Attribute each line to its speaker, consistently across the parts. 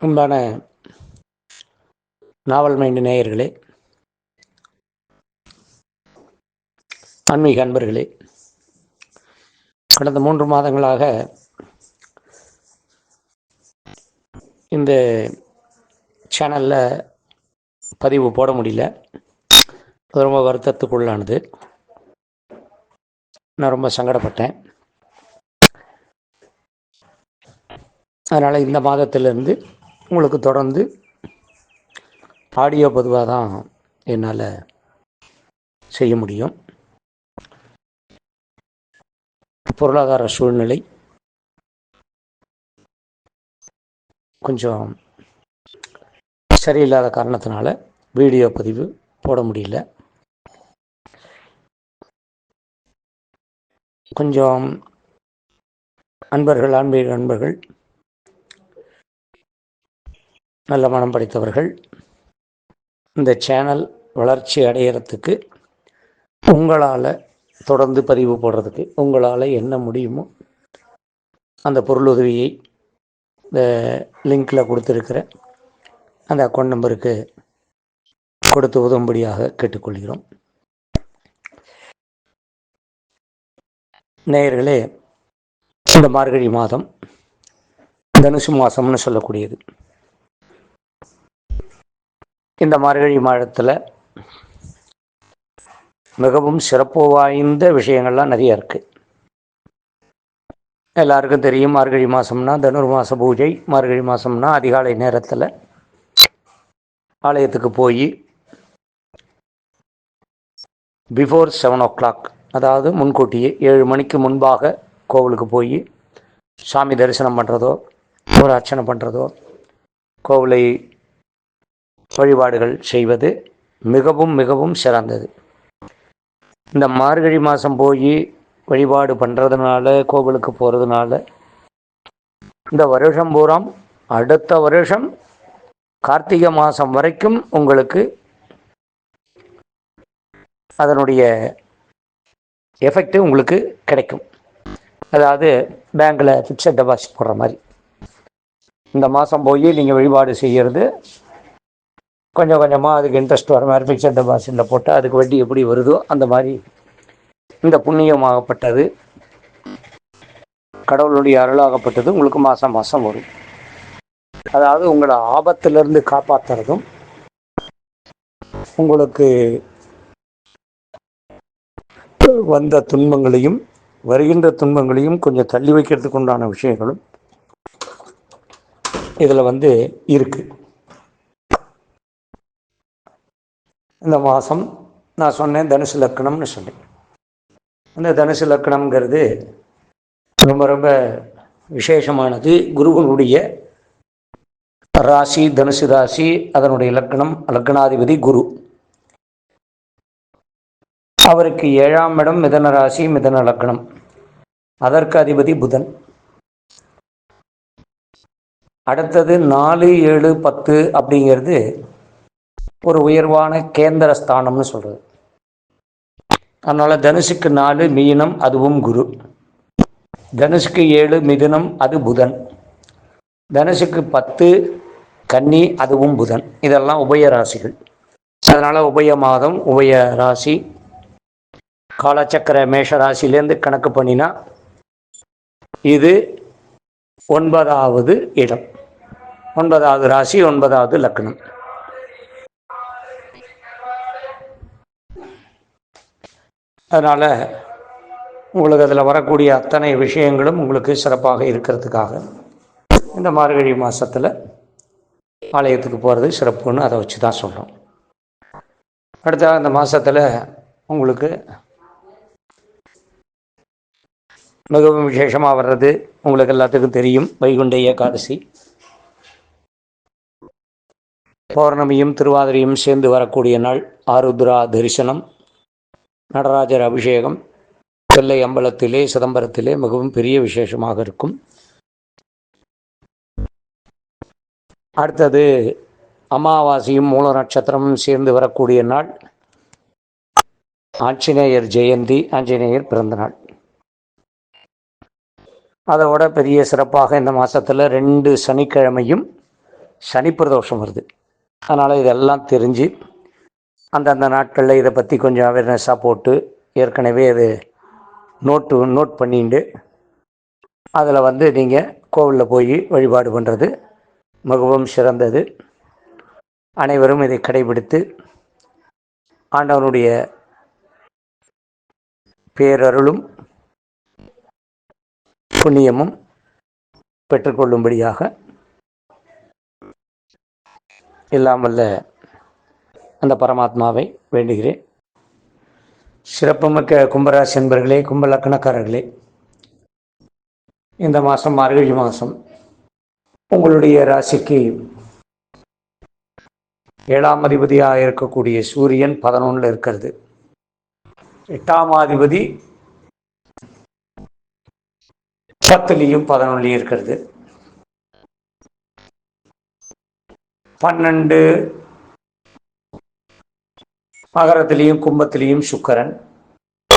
Speaker 1: அன்பான நாவல் மைண்டு நேயர்களே ஆன்மீக அன்பர்களே கடந்த மூன்று மாதங்களாக இந்த சேனலில் பதிவு போட முடியல. அது ரொம்ப வருத்தத்துக்குள்ளானது. நான் ரொம்ப சங்கடப்பட்டேன். அதனால் இந்த மாதத்திலிருந்து உங்களுக்கு தொடர்ந்து ஆடியோ பதிவாக தான் என்னால் செய்ய முடியும். பொருளாதார சூழ்நிலை கொஞ்சம் சரியில்லாத காரணத்தினால வீடியோ பதிவு போட முடியல. கொஞ்சம் அன்பர்கள் ஆன்மீக அன்பர்கள் நல்ல மனம் படைத்தவர்கள் இந்த சேனல் வளர்ச்சி அடையிறதுக்கு உங்களால் தொடர்ந்து பதிவு போடுறதுக்கு உங்களால் என்ன முடியுமோ அந்த பொருள் உதவியை இந்த லிங்கில் கொடுத்துருக்கிற அந்த அக்கௌண்ட் நம்பருக்கு கொடுத்து உதவும்படியாக கேட்டுக்கொள்கிறோம். நேயர்களே இந்த மார்கழி மாதம் தனுசு மாதம்னு சொல்லக்கூடியது. இந்த மார்கழி மாதத்தில் மிகவும் சிறப்பு வாய்ந்த விஷயங்கள்லாம் நிறைய இருக்குது எல்லாருக்கும் தெரியும் மார்கழி மாதம்னா தனுர் மாத பூஜை மார்கழி மாதம்னா அதிகாலை நேரத்தில் ஆலயத்துக்கு போய் பிஃபோர் செவன் ஓ கிளாக் அதாவது முன்கூட்டியே ஏழு மணிக்கு முன்பாக கோவிலுக்கு போய் சாமி தரிசனம் பண்ணுறதோ ஒரு அர்ச்சனை பண்ணுறதோ கோவிலை வழிபாடுகள் செய்வது மிகவும் மிகவும் சிறந்தது. இந்த மார்கழி மாதம் போய் வழிபாடு பண்ணுறதுனால கோவிலுக்கு போகிறதுனால இந்த வருஷம் பூராம் அடுத்த வருஷம் கார்த்திகை மாதம் வரைக்கும் உங்களுக்கு அதனுடைய எஃபெக்ட் உங்களுக்கு கிடைக்கும். அதாவது பேங்க்கில் ஃபிக்ஸட் டெபாசிட் போடுற மாதிரி. இந்த மாதம் போய் நீங்கள் வழிபாடு செய்கிறது கொஞ்சம் கொஞ்சமாக அதுக்கு இன்ட்ரெஸ்ட் வர மாதிரி ஃபிக்ஸட் டெபாசிட்டில் போட்டால் அதுக்கு வட்டி எப்படி வருதோ அந்த மாதிரி இந்த புண்ணியமாகப்பட்டது. கடவுளுடைய அருளாகப்பட்டது உங்களுக்கு மாதம் மாதம் வரும். அதாவது உங்களை ஆபத்திலிருந்து காப்பாற்றுறதும் உங்களுக்கு வந்த துன்பங்களையும் வருகின்ற துன்பங்களையும் கொஞ்சம் தள்ளி வைக்கிறதுக்கு உண்டான விஷயங்களும் இதில் வந்து இருக்குது இந்த மாதம் நான் சொன்னேன் தனுசு லக்கணம்னு சொன்னேன் அந்த தனுசு லக்கணம்ங்கிறது ரொம்ப ரொம்ப விசேஷமானது. குருவனுடைய ராசி தனுசு ராசி அதனுடைய லக்கணம் லக்கணாதிபதி குரு. அவருக்கு ஏழாம் இடம் மிதன ராசி மிதன லக்கணம். அதற்கு அதிபதி புதன். அடுத்தது நாலு ஏழு பத்து அப்படிங்கிறது ஒரு உயர்வான கேந்திர ஸ்தானம்னு சொல்கிறது அதனால் தனுஷுக்கு நாலு மீனம் அதுவும் குரு. தனுஷுக்கு ஏழு மிதுனம் அது புதன். தனுஷுக்கு பத்து கன்னி அதுவும் புதன். இதெல்லாம் உபய ராசிகள். அதனால் உபய மாதம் உபய ராசி. காலச்சக்கர மேஷ ராசிலேருந்து கணக்கு பண்ணினா இது ஒன்பதாவது இடம். ஒன்பதாவது ராசி ஒன்பதாவது லக்னம். அதனால் உங்களுக்கு அதில் வரக்கூடிய அத்தனை விஷயங்களும் உங்களுக்கு சிறப்பாக இருக்கிறதுக்காக இந்த மார்கழி மாதத்தில் ஆலயத்துக்கு போகிறது சிறப்புன்னு அதை வச்சு தான் சொல்கிறோம் அடுத்த அந்த மாதத்தில் உங்களுக்கு மிகவும் விசேஷமாக வர்றது உங்களுக்கு எல்லாத்துக்கும் தெரியும் வைகுண்ட ஏகாதசி. பௌர்ணமியும் திருவாதிரையும் சேர்ந்து வரக்கூடிய நாள் ஆருத்ரா தரிசனம். நடராஜர் அபிஷேகம் செல்லை அம்பலத்திலே சிதம்பரத்திலே மிகவும் பெரிய விசேஷமாக இருக்கும். அடுத்தது அமாவாசையும் மூல நட்சத்திரமும் சேர்ந்து வரக்கூடிய நாள் ஆஞ்சநேயர் ஜெயந்தி ஆஞ்சநேயர் பிறந்தநாள். அதோட பெரிய சிறப்பாக இந்த மாதத்தில் ரெண்டு சனிக்கிழமையும் சனி பிரதோஷம் வருது. அதனால் இதெல்லாம் தெரிஞ்சு அந்தந்த நாட்களில் இதை பற்றி கொஞ்சம் அவேர்னஸாக போட்டு ஏற்கனவே அது நோட்டு நோட் பண்ணிட்டு அதில் வந்து நீங்கள் கோவிலில் போய் வழிபாடு பண்ணுறது மிகவும் சிறந்தது. அனைவரும் இதை கடைபிடித்து ஆண்டவனுடைய பேரருளும் புண்ணியமும் பெற்றுக்கொள்ளும்படியாக. இல்லாமல்ல அந்த பரமாத்மாவை வேண்டுகிறேன். சிறப்புமிக்க கும்பராசி என்பர்களே கும்பலக்கணக்காரர்களே இந்த மாதம் மார்கழி மாதம் உங்களுடைய ராசிக்கு ஏழாம் அதிபதியாக இருக்கக்கூடிய சூரியன் பதினொன்றில் இருக்கிறது. எட்டாம் அதிபதி பத்துலேயும் பதினொன்றுலையும் இருக்கிறது. பன்னெண்டு மகரத்திலையும் கும்பத்திலையும் சுக்கரன்.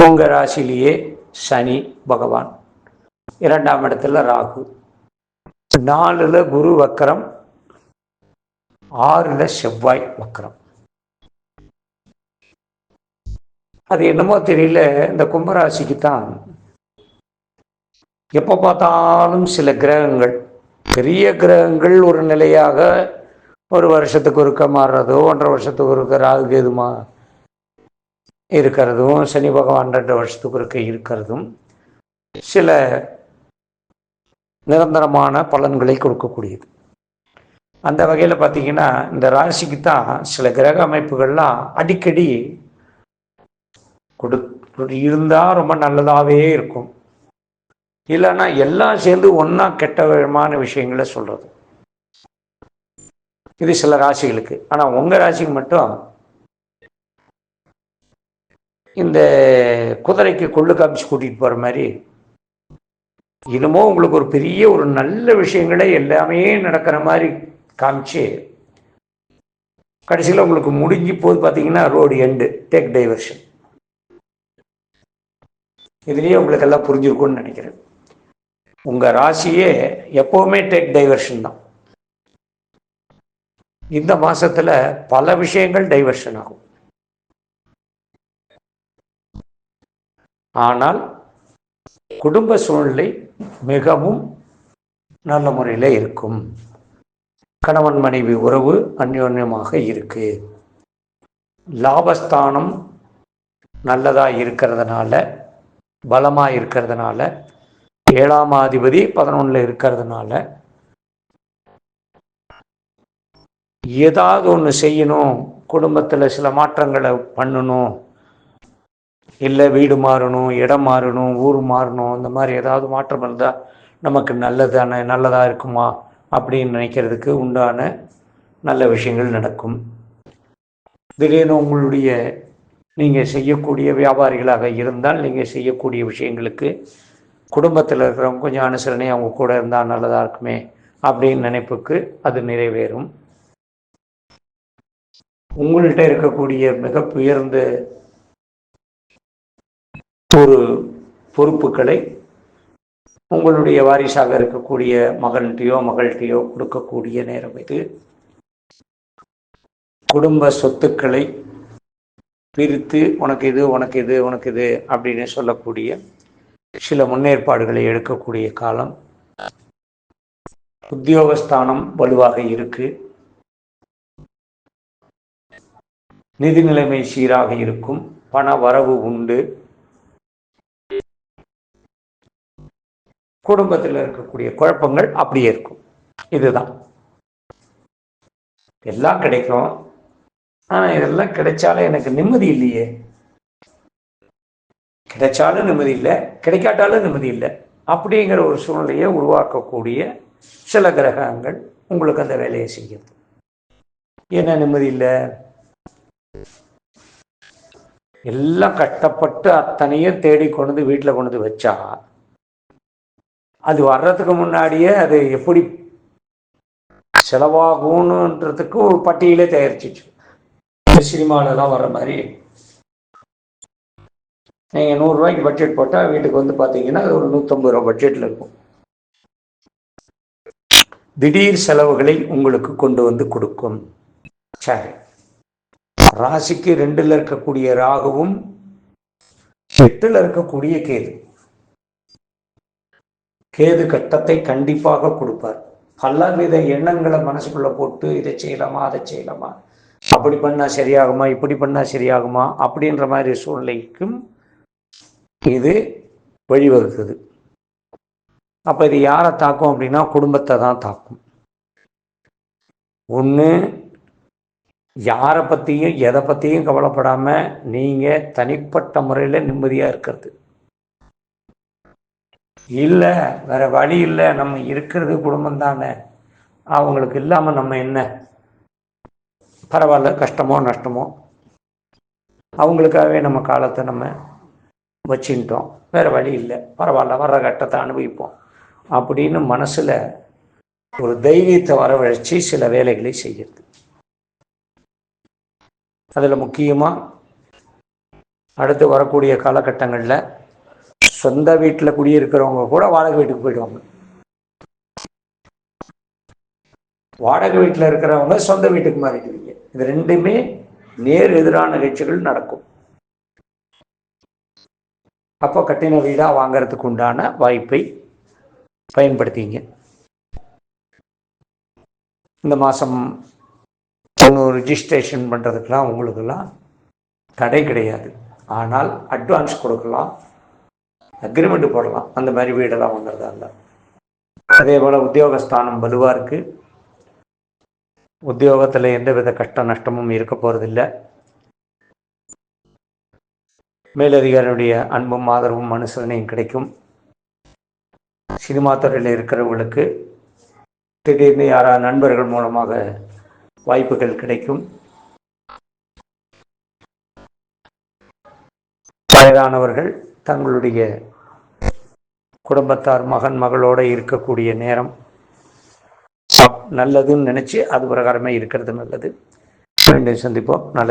Speaker 1: உங்க ராசிலேயே சனி பகவான். இரண்டாம் இடத்துல ராகு. நாலுல குரு வக்கரம். ஆறுல செவ்வாய் வக்கரம். அது என்னமோ தெரியல இந்த கும்பராசிக்கு தான் எப்போ பார்த்தாலும் சில கிரகங்கள் பெரிய கிரகங்கள் ஒரு நிலையாக ஒரு வருஷத்துக்கு ஒருக்க மாறுறதோ ஒன்றரை வருஷத்துக்கு ஒருக்க ராகு கேதுமா இருக்கிறதும் சனி பகவான் ரெண்டு வருஷத்துக்கு ஒருக்க இருக்கிறதும் சில நிரந்தரமான பலன்களை கொடுக்கக்கூடியது. அந்த வகையில் பார்த்தீங்கன்னா இந்த ராசிக்கு தான் சில கிரக அமைப்புகள்லாம் அடிக்கடி கொடு இருந்தால் ரொம்ப நல்லதாகவே இருக்கும். இல்லைன்னா எல்லாம் சேர்ந்து ஒன்றா கெட்ட விதமான விஷயங்களை சொல்கிறது இது சில ராசிகளுக்கு. ஆனால் உங்கள் ராசிக்கு மட்டும் இந்த குதிரைக்கு கொள்ளு காமிச்சு கூட்டிகிட்டு போகிற மாதிரி இன்னமும் உங்களுக்கு ஒரு பெரிய ஒரு நல்ல விஷயங்களே எல்லாமே நடக்கிற மாதிரி காமிச்சு கடைசியில் உங்களுக்கு முடிஞ்சு போது பார்த்தீங்கன்னா ரோடு எண்டு டேக் டைவர்ஷன் இதுலேயே உங்களுக்கு எல்லாம் புரிஞ்சிருக்கும்னு நினைக்கிறேன். உங்கள் ராசியே எப்போவுமே டேக் டைவர்ஷன் தான். இந்த மாசத்துல பல விஷயங்கள் டைவர்ஷன் ஆகும். ஆனால் குடும்ப சூழ்நிலை மிகவும் நல்ல முறையில் இருக்கும். கணவன் மனைவி உறவு அந்யோன்யமாக இருக்கு. லாபஸ்தானம் நல்லதாக இருக்கிறதுனால பலமாக இருக்கிறதுனால ஏழாம் அதிபதி பதினொன்றில் இருக்கிறதுனால ஏதாவது ஒன்று செய்யணும் குடும்பத்தில் சில மாற்றங்களை பண்ணணும் இல்லை வீடு மாறணும் இடம் மாறணும் ஊர் மாறணும் இந்த மாதிரி ஏதாவது மாற்றம் இருந்தால் நமக்கு நல்லதான நல்லதாக இருக்குமா அப்படின்னு நினைக்கிறதுக்கு உண்டான நல்ல விஷயங்கள் நடக்கும். திடீர்னு உங்களுடைய நீங்கள் செய்யக்கூடிய வியாபாரிகளாக இருந்தால் நீங்கள் செய்யக்கூடிய விஷயங்களுக்கு குடும்பத்தில் இருக்கிறவங்க கொஞ்சம் அனுசரணை அவங்க கூட இருந்தால் நல்லதாக இருக்குமே அப்படின்னு நினைப்புக்கு அது நிறைவேறும். உங்கள்கிட்ட இருக்கக்கூடிய மிக உயர்ந்த ஒரு பொறுப்புகளை உங்களுடைய வாரிசாக இருக்கக்கூடிய மகன்கிட்டயோ மகள்கிட்டயோ கொடுக்கக்கூடிய நேரம் இது. குடும்ப சொத்துக்களை பிரித்து உனக்கு இது உனக்கு இது உனக்கு இது அப்படின்னு சொல்லக்கூடிய சில முன்னேற்பாடுகளை எடுக்கக்கூடிய காலம். உத்தியோகஸ்தானம் வலுவாக இருக்கு. நிதி நிலைமை சீராக இருக்கும். பண வரவு உண்டு. குடும்பத்தில் இருக்கக்கூடிய குழப்பங்கள் அப்படியே இருக்கும். இதுதான். எல்லாம் கிடைக்கும். ஆனால் இதெல்லாம் கிடைச்சாலும் எனக்கு நிம்மதி இல்லையே. கிடைச்சாலும் நிம்மதி இல்லை கிடைக்காட்டாலும் நிம்மதி இல்லை அப்படிங்கிற ஒரு சூழ்நிலையை உருவாக்கக்கூடிய சில கிரகங்கள் உங்களுக்கு அந்த வேலையை செய்யுது என்ன நிம்மதி இல்லை? எல்லாம் கஷ்டப்பட்டு அத்தனையும் தேடி கொண்டு வந்து வீட்டில் கொண்டு வந்து வச்சா அது வர்றதுக்கு முன்னாடியே அது எப்படி செலவாகும்ன்றதுக்கு ஒரு பட்டியலே தயாரிச்சிச்சு. சினிமாவிலலாம் வர்ற மாதிரி. நீங்கள் நூறுரூவாய்க்கு பட்ஜெட் போட்டால் வீட்டுக்கு வந்து பார்த்தீங்கன்னா அது ஒரு நூற்றம்பது ரூபா பட்ஜெட்டில் இருக்கும். திடீர் செலவுகளை உங்களுக்கு கொண்டு வந்து கொடுக்கும். சரி. ராசிக்கு ரெண்டில் இருக்கக்கூடிய ராகுவும் எட்டில் இருக்கக்கூடிய கேது. கேது கட்டத்தை கண்டிப்பாக கொடுப்பார். பலவித எண்ணங்களை மனசுக்குள்ள போட்டு இதை செய்யலாமா அதை செய்யலாமா? அப்படி பண்ணா சரியாகுமா இப்படி பண்ணா சரியாகுமா? அப்படின்ற மாதிரி சூழ்நிலைக்கும் இது வழிவகுக்குது. அப்ப இது யாரை தாக்கும் அப்படின்னா குடும்பத்தை தான் தாக்கும். ஒன்று யாரை பற்றியும் எதை பற்றியும் கவலைப்படாமல் நீங்கள் தனிப்பட்ட முறையில் நிம்மதியாக இருக்கிறது. இல்லை வேற வழி இல்லை. நம்ம இருக்கிறது குடும்பம் தானே. அவங்களுக்கு இல்லாமல் நம்ம என்ன? பரவாயில்ல கஷ்டமோ நஷ்டமோ. அவங்களுக்காகவே நம்ம காலத்தை நம்ம வச்சுக்கிட்டோம். வேற வழி இல்லை. பரவாயில்ல வர்ற கட்டத்தை அனுபவிப்போம். அப்படின்னு மனசில் ஒரு தைரியத்தை வரவழைச்சி சில வேலைகளை செய்கிறது. அதில் முக்கியமாக அடுத்து வரக்கூடிய காலகட்டங்களில் சொந்த வீட்டில் குடியிருக்கிறவங்க கூட வாடகை வீட்டுக்கு போயிடுவாங்க. வாடகை வீட்டில் இருக்கிறவங்க சொந்த வீட்டுக்கு மாறிடுவீங்க. இது ரெண்டுமே நேர் எதிரான நிகழ்ச்சிகள் நடக்கும். அப்போ கட்டின வீடாக வாங்கிறதுக்கு உண்டான வாய்ப்பை பயன்படுத்திங்க. இந்த மாதம் ஒன்று ரிஜிஸ்ட்ரேஷன் பண்ணுறதுக்கெலாம் உங்களுக்கெல்லாம் தடை கிடையாது. ஆனால் அட்வான்ஸ் கொடுக்கலாம். அக்ரிமெண்ட் போடலாம். அந்த மாதிரி வீடெல்லாம் வாங்குறதா இல்லை அதே போல் உத்தியோகஸ்தானம் வலுவாக இருக்குது உத்தியோகத்தில் எந்தவித கஷ்ட நஷ்டமும் இருக்க போகிறதில்ல மேலதிகாரியுடைய அன்பும் ஆதரவும் அனுசரணையும் கிடைக்கும். சினிமா துறையில் இருக்கிறவங்களுக்கு திடீர்னு யாரா நண்பர்கள் மூலமாக வாய்ப்புகள் கிடைக்கும். வயதானவர்கள் தங்களுடைய குடும்பத்தார் மகன் மகளோடு இருக்கக்கூடிய நேரம் நல்லதுன்னு நினச்சி அது பிரகாரமே இருக்கிறது நல்லது. மீண்டும் சந்திப்போம். நல்லது.